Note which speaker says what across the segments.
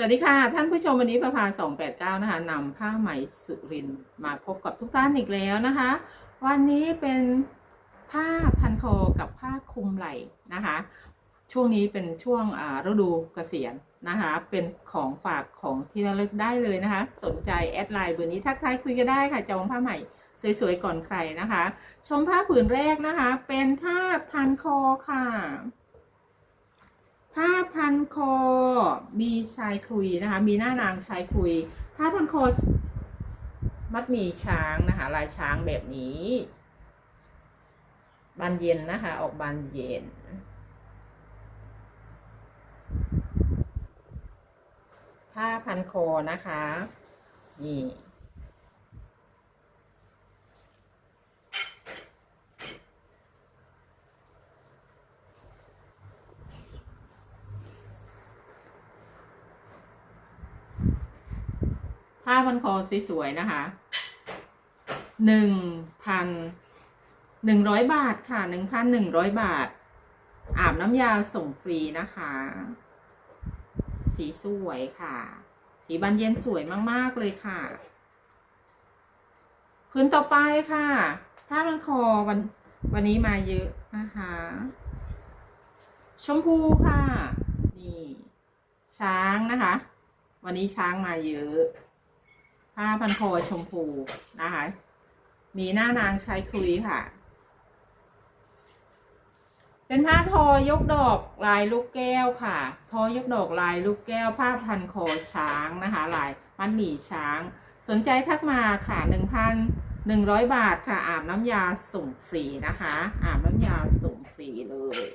Speaker 1: สวัสดีค่ะ ท่านผู้ชมวันนี้ประภา289นะคะนำผ้าไหมสุรินมาพบกับทุกท่านอีกแล้วนะคะ วันนี้เป็นผ้าพันคอกับผ้าคลุมไหล่นะคะ ช่วงนี้เป็นช่วงฤดูเกษียณนะคะ เป็นของฝากของที่ระลึกได้เลยนะคะ สนใจแอดไลน์เบอร์นี้ทักทายคุยกันได้ค่ะจองผ้าไหมสวยๆก่อนใครนะคะ ชมผ้าผืนแรกนะคะ เป็นผ้าพันคอค่ะ ผ้าพันคอ มีชายคุยนะคะ มีหน้านางชายคุย ผ้าพันคอ มัดมีช้างนะคะ ลายช้างแบบนี้ บานเย็นนะคะ ออกบานเย็น ผ้าพันคอนะคะ นี่ ผ้าพันคอสวยๆนะคะหนึ่งพันหนึ่งร้อยบาทค่ะหนึ่งพันหนึ่งร้อยบาท อาบน้ำยาส่งฟรีนะคะ สีสวยค่ะ สีบานเย็นสวยมากๆเลยค่ะพื้นต่อไปค่ะผ้าพันคอวันวันนี้มาเยอะนะคะ ชมพูค่ะ นี่ ช้างนะคะ วันนี้ช้างมาเยอะ ผ้าพันคอชมพูนะคะ มีหน้านางใชายคุยค่ะ เป็นผ้าทอยกดอกลายลูกแก้วค่ะ ทอยกดอกลายลูกแก้ว ผ้าพันคอช้างนะคะ ลายมันหมี่ช้าง สนใจทักมาค่ะหนึ่งพันหนึ่งร้อยบาทค่ะ อาบน้ำยาส่งฟรีนะคะ อาบน้ำยาส่งฟรีเลย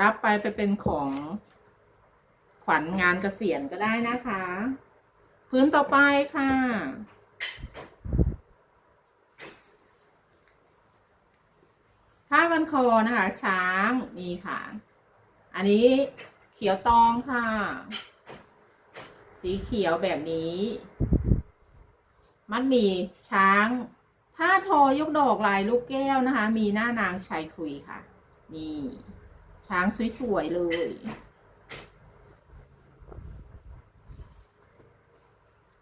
Speaker 1: รับไปไปเป็นของ ขวัญงานเกษียณก็ได้นะคะ พื้นต่อไปค่ะ ผ้าพันคอนะคะ ช้างนี่ค่ะ อันนี้เขียวตองค่ะ สีเขียวแบบนี้ มัดหมีช้าง ผ้าทอยกดอกลายลูกแก้วนะคะ มีหน้านางชายคุยค่ะ นี่ ช้างสวยๆเลย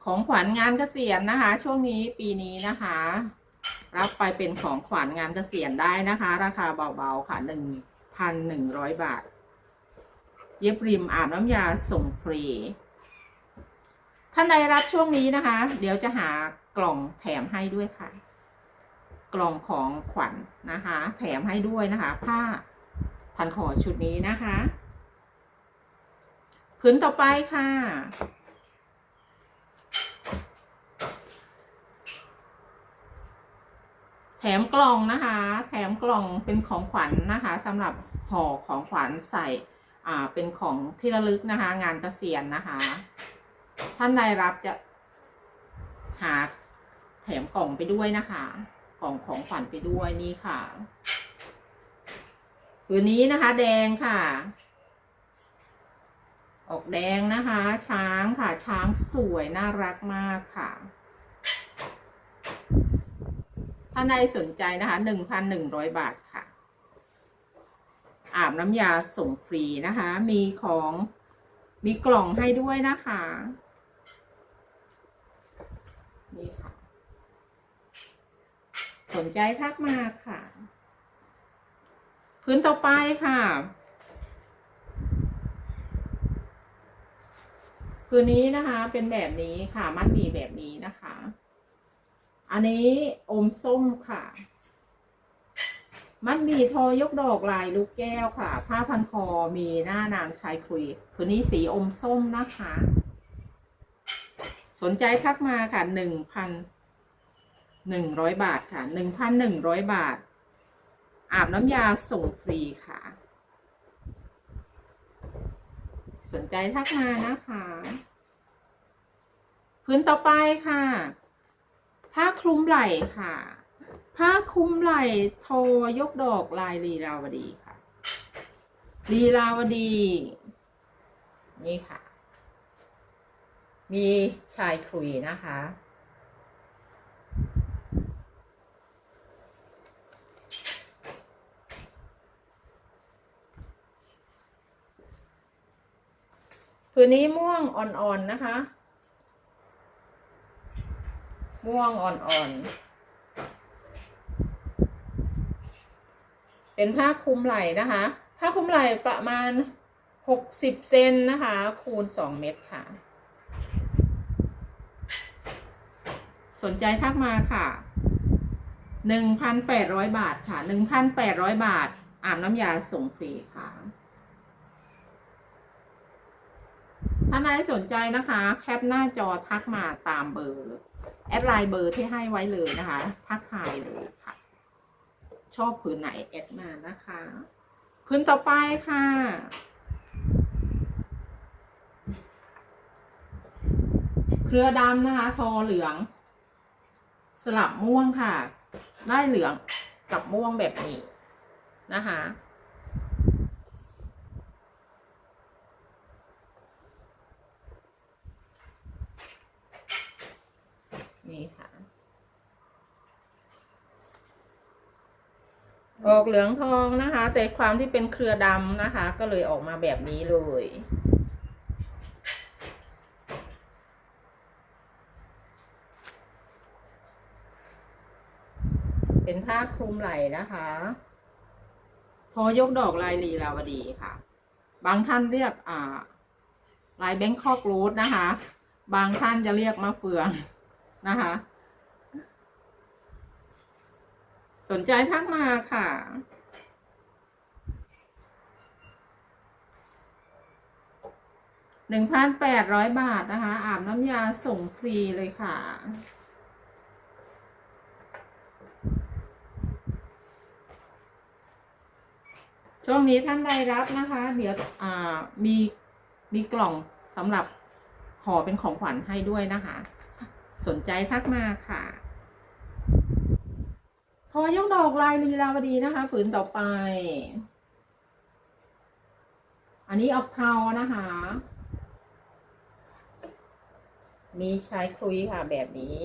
Speaker 1: ของขวัญงานเกษียณนะคะ ช่วงนี้ปีนี้นะคะ รับไปเป็นของขวัญงานเกษียณได้นะคะ ราคาเบาๆค่ะหนึ่งพันหนึ่งร้อยบาท เย็บริมอาบน้ำยาส่งฟรีท่านใดรับช่วงนี้นะคะ เดี๋ยวจะหากล่องแถมให้ด้วยค่ะ กล่องของขวัญนะคะ แถมให้ด้วยนะคะ ผ้าพันคอชุดนี้นะคะ พื้นต่อไปค่ะ ถมกล่องนะคะ แถมกล่องเป็นของขวัญนะคะสำหรับห่อของขวัญใส่อ่าเป็นของที่ระลึกนะคะ งานเกษียณนะคะ ท่านใดรับจะหาแถมกล่องไปด้วยนะคะ กล่องของขวัญไปด้วยนี่ค่ะผืนนี้นะคะ แดงค่ะ ออกแดงนะคะ ช้างค่ะช้างสวยน่ารักมากค่ะ ถ้าใดสนใจนะคะหนึ่งพันหนึ่งร้อยบาทค่ะ อาบน้ำยาส่งฟรีนะคะ มีของมีกล่องให้ด้วยนะคะ นี่ค่ะ สนใจทักมาค่ะ พื้นต่อไปค่ะคืนนี้นะคะเป็นแบบนี้ค่ะ มัดหมีแบบนี้นะคะ อันนี้อมส้มค่ะ มัดมีทอยกดอกลายลูกแก้วค่ะ ผ้าพันคอมีหน้านางชายคุยคืนนี้สีอมส้มนะคะ สนใจทักมาค่ะหนึ่งพันหนึ่งร้อยบาทค่ะหนึ่งพันหนึ่งร้อยบาท อาบน้ำยาส่งฟรีค่ะ สนใจทักมานะคะ พื้นต่อไปค่ะ ผ้าคลุมไหล่ค่ะ ผ้าคลุมไหล่โทยกดอกลายลีลาวดีค่ะลีลาวดี นี่ค่ะ มีชายคุยนะคะผืนนี้ม่วงอ่อนๆนะคะ ม่วงอ่อนๆ เป็นผ้าคลุมไหล่นะคะ ผ้าคลุมไหล่ประมาณหกสิบเซนนะคะ คูณสองเมตรค่ะ สนใจทักมาค่ะหนึ่งพันแปดร้อยบาทค่ะหนึ่งพันแปดร้อยบาท อาบน้ำยาส่งฟรีค่ะถ้าใครสนใจนะคะ แคปหน้าจอทักมาตามเบอร์ แอดไลน์เบอร์ที่ให้ไว้เลยนะคะ ทักทายเลยค่ะ ชอบผืนไหนแอดมานะคะพื้นต่อไปค่ะเครือดำนะคะ ทอเหลือง สลับม่วงค่ะ ได้เหลืองกับม่วงแบบนี้นะคะ นี่ค่ะ ออกเหลืองทองนะคะ แต่ความที่เป็นเครือดำนะคะ ก็เลยออกมาแบบนี้เลยเป็นผ้าคลุมไหล่นะคะ โทยกดอกลายลีลาวดีค่ะ บางท่านเรียกอ่า ลายแบงคอกรูทนะคะ บางท่านจะเรียกมะเฟือง นะคะ สนใจทักมาค่ะ หนึ่งพันแปดร้อยบาทนะคะ อาบน้ำยาส่งฟรีเลยค่ะ ช่วงนี้ท่านใดรับนะคะ เดี๋ยวมีมีกล่องสำหรับห่อเป็นของขวัญให้ด้วยนะคะ สนใจทักมาค่ะทอยกดอกลายลีลาวดีนะคะ ผืนต่อไป อันนี้ออกเทานะคะ มีใชายคลุยค่ะแบบนี้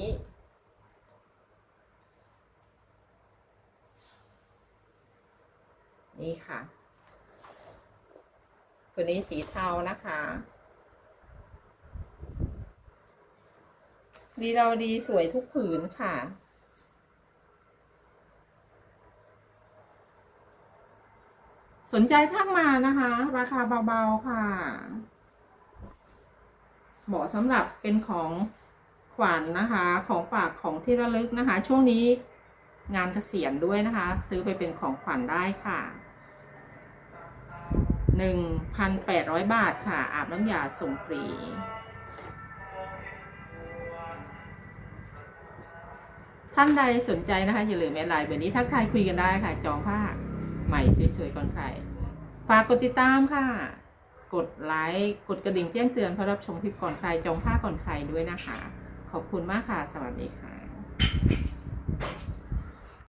Speaker 1: นี่ค่ะตัวนี้สีเทานะคะ ดีเราดีสวยทุกผืนค่ะ สนใจทักมานะคะ ราคาเบาๆค่ะเหมาะสำหรับเป็นของขวัญนนะคะ ของฝากของที่ระลึกนะคะ ช่วงนี้งานเกษียณด้วยนะคะ ซื้อไปเป็นของขวัญได้ค่ะหนึ่งพันแปดร้อยบาทค่ะ อาบน้ำยาส่งฟรี ท่านใดสนใจนะคะอย่าลืมแอดไลน์แบบนี้ทักทายคุยกันได้ค่ะ จองผ้าใหม่สวยๆก่อนใครฝากกดติดตามค่ะ กดไลค์กดกระดิ่งแจ้งเตือนเพื่อรับชมคลิปก่อนใครจองผ้าก่อนใครด้วยนะคะ ขอบคุณมากค่ะ สวัสดีค่ะ